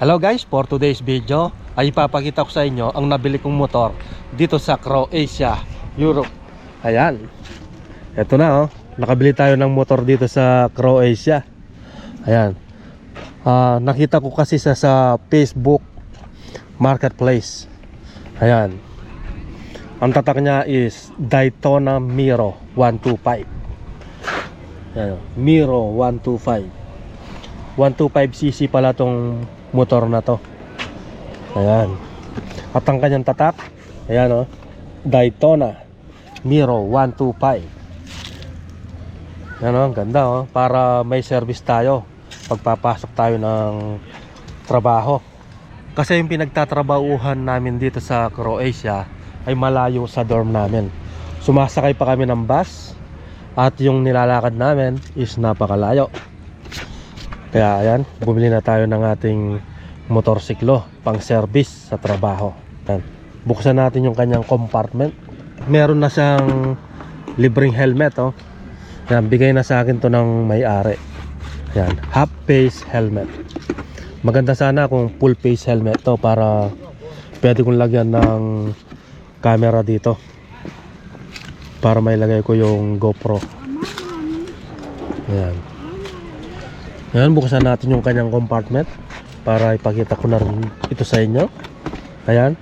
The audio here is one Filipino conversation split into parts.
Hello guys, for today's video ay ipapakita ko sa inyo ang nabili kong motor dito sa Croatia, Europe. Ayan. Ito na oh. Nakabili tayo ng motor dito sa Croatia. Ayan. Ah, nakita ko kasi sa sa Facebook Marketplace. Ayan. Ang tatak niya is Daytona Miro 125. Ayan. Miro 125. 125cc pala tong motor na to. Ayan. At ang kanyang tatak, ayan oh, Daytona Miro 125. Ayan oh, ang ganda oh, para may service tayo pagpapasok tayo ng trabaho. Kasi yung pinagtatrabahuhan namin dito sa Croatia ay malayo sa dorm namin. Sumasakay pa kami ng bus at yung nilalakad namin is napakalayo. Kaya ayan, bumili na tayo ng ating motorsiklo pang service sa trabaho. Ayan. Buksan natin yung kanyang compartment. Meron na siyang libreng helmet oh. Ayan, bigay na sa akin to ng may-ari. Ayan, half face helmet. Maganda sana kung full face helmet to para pwede kong lagyan ng camera dito. Para may lagay ko yung GoPro. Ayan. Ayan, buksan natin yung kanyang compartment para ipakita ko na rin ito sa inyo. Ayan.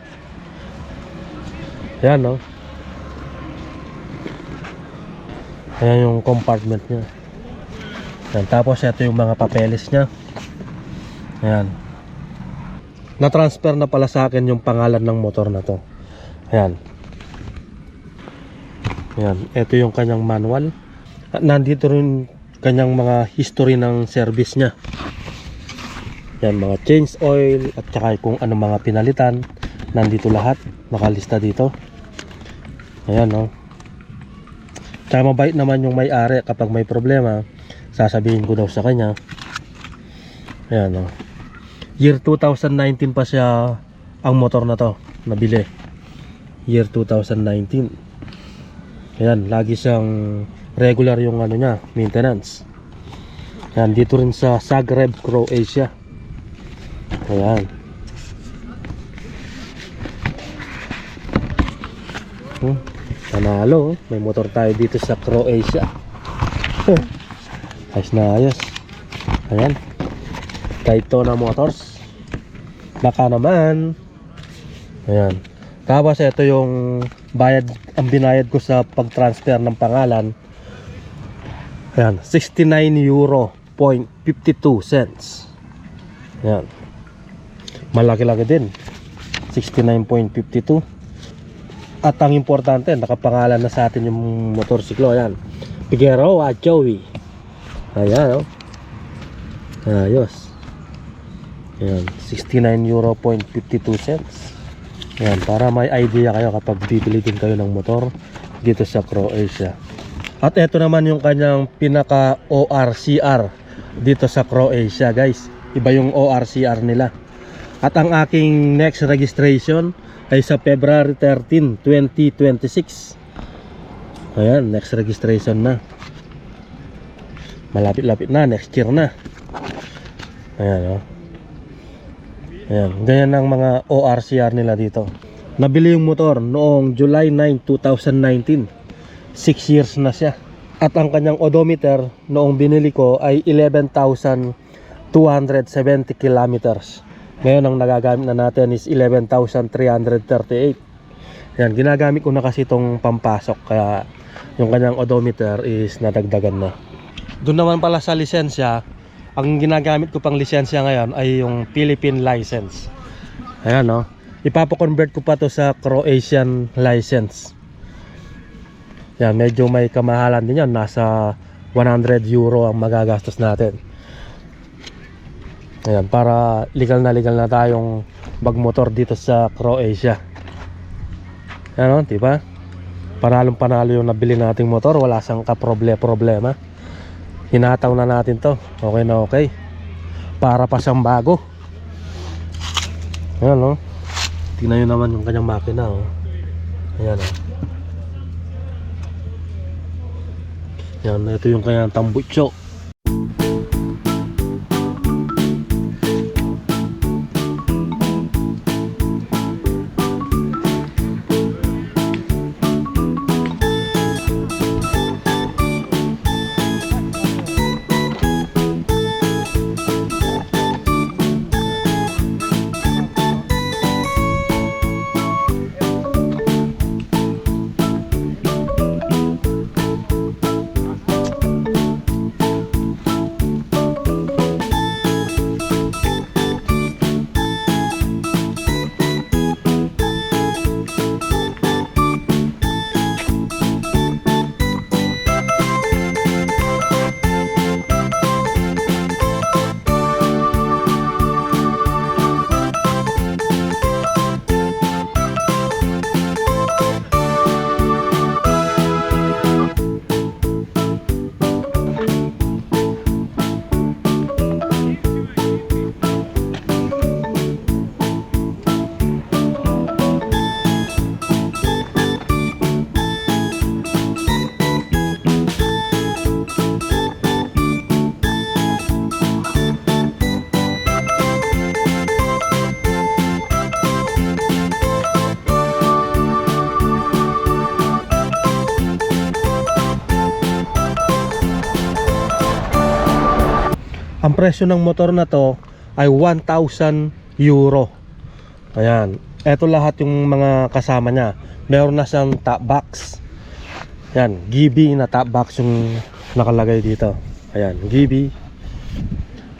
Ayan, no? Ayan yung compartment niya. Ayan, tapos ito yung mga papeles niya. Ayan. Na-transfer na pala sa akin yung pangalan ng motor na to. Ayan. Ayan, ito yung kanyang manual. Nandito rin kanyang mga history ng service niya. Yan, mga change oil at saka kung ano mga pinalitan. Nandito lahat, nakalista dito. Ayan, no. Tsaka mabait naman yung may-ari kapag may problema, sasabihin ko daw sa kanya. Ayan, no. Year 2019 pa siya ang motor na to, nabili. Year 2019. Ayan, lagi siyang regular yung ano niya, maintenance. Yan, dito rin sa Zagreb, Croatia. Ayan. Hmm, panalo, oh. may motor tayo dito sa Croatia. ayos na ayos. Ayan. Daytona Motors. Baka naman. Ayan. Tapos ito yung bayad ang binayad ko sa pag-transfer ng pangalan. Ayan, 69 euro point 52 cents. Ayan. Malaki-laki din. 69.52. At ang importante, nakapangalan na sa atin yung motorsiklo. Ayan. Figueroa Joey. Ayan, oh. Ayos. Ayan, 69 euro point 52 cents. Ayan, para may idea kayo kapag bibili din kayo ng motor dito sa Croatia. At ito naman yung kanyang pinaka ORCR dito sa Croatia guys. Iba yung ORCR nila. At ang aking next registration ay sa February 13, 2026. Ayan, next registration na. Malapit-lapit na, next year na. Ayan, oh. Ayan, ganyan ang mga ORCR nila dito. Nabili yung motor noong July 9, 2019. 6 years na siya. At ang kanyang odometer noong binili ko ay 11,270 kilometers. Ngayon ang nagagamit na natin is 11,338. Yan, ginagamit ko na kasi itong pampasok kaya yung kanyang odometer is nadagdagan na. Doon naman pala sa lisensya, ang ginagamit ko pang lisensya ngayon ay yung Philippine license. Ayan no. Ipapakonvert ko pa to sa Croatian license. Yan, medyo may kamahalan din yan. Nasa 100 euro ang magagastos natin. Ayan, para legal na legal na tayong magmotor dito sa Croatia. Ano, di ba? Panalong panalo yung nabili nating motor, wala siyang kaproble-problema. Hinataw na natin to. Okay na okay. Para pa siyang bago. Ayan, no? Tingnan nyo naman yung kanyang makina, oh. Ayan, oh. Yan, ito yung kanyang tambutso. Ang presyo ng motor na to ay 1,000 euro. Ayan. Ito lahat yung mga kasama niya. Meron na siyang top box. Ayan. Gibi na top box yung nakalagay dito. Ayan. Gibi.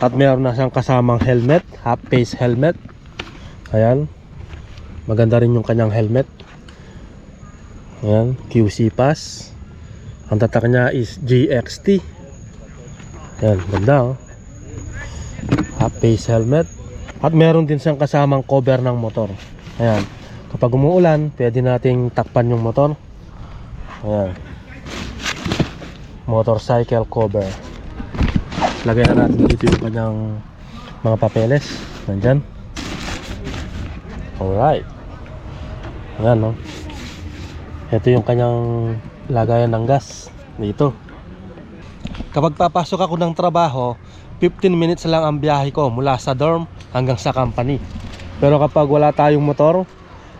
At meron na siyang kasamang helmet. Half face helmet. Ayan. Maganda rin yung kanyang helmet. Ayan. QC pass. Ang tatak niya is GXT. Ayan. Ganda oh half face helmet. At meron din siyang kasamang cover ng motor. Ayan. Kapag umuulan pwede nating takpan yung motor. Ayan. Motorcycle cover. Lagay na natin dito yung kanyang mga papeles. Nandyan. Alright. Ayan no? Ito yung kanyang lagayan ng gas. Dito. Kapag papasok ako ng trabaho 15 minutes lang ang biyahe ko mula sa dorm hanggang sa company. Pero kapag wala tayong motor,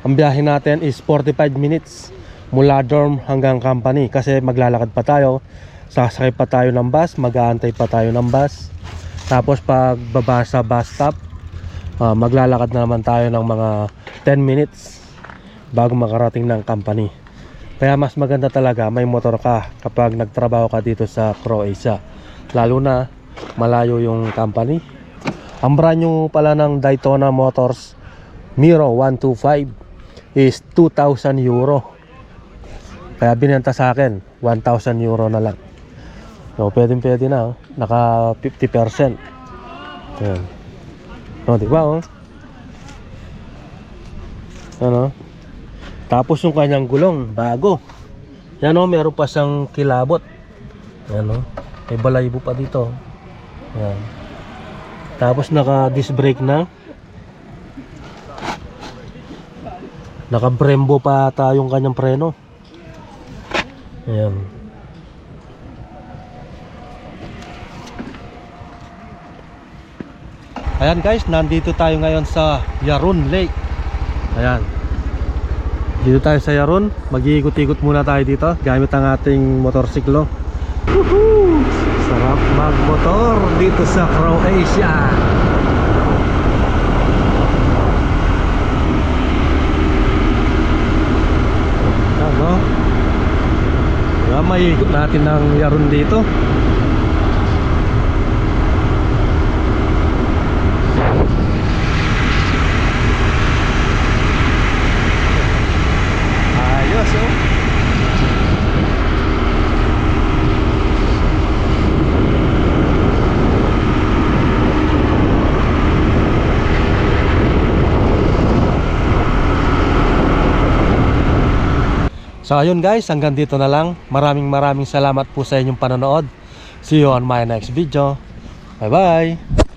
ang biyahe natin is 45 minutes mula dorm hanggang company kasi maglalakad pa tayo, sasakay pa tayo ng bus, mag-aantay pa tayo ng bus. Tapos pag baba sa bus stop, ah, maglalakad na naman tayo ng mga 10 minutes bago makarating ng company. Kaya mas maganda talaga may motor ka kapag nagtrabaho ka dito sa Croatia. Lalo na malayo yung company. Ang brand new pala ng Daytona Motors Miro 125 is 2,000 euro. Kaya binenta sa akin 1,000 euro na lang. So, pwedeng pwede na. Oh. Naka 50%. Ayan. O, di ba oh? Ano? Tapos yung kanyang gulong, bago. Yan oh, meron pa siyang kilabot. Yan oh. May balaybo pa dito. Yan. Tapos naka disc brake na. Naka Brembo pa ata yung kanyang preno. Ayan. Ayan guys, nandito tayo ngayon sa Yarun Lake. Ayan. Dito tayo sa Yarun. Mag-iikot-ikot muna tayo dito gamit ang ating motorsiklo. Woohoo! Sarap magmotor dito sa Croatia. Ano? Diba, may ikot natin ng Yarun dito. Ayos oh. So ayun guys, hanggang dito na lang. Maraming maraming salamat po sa inyong panonood. See you on my next video. Bye bye!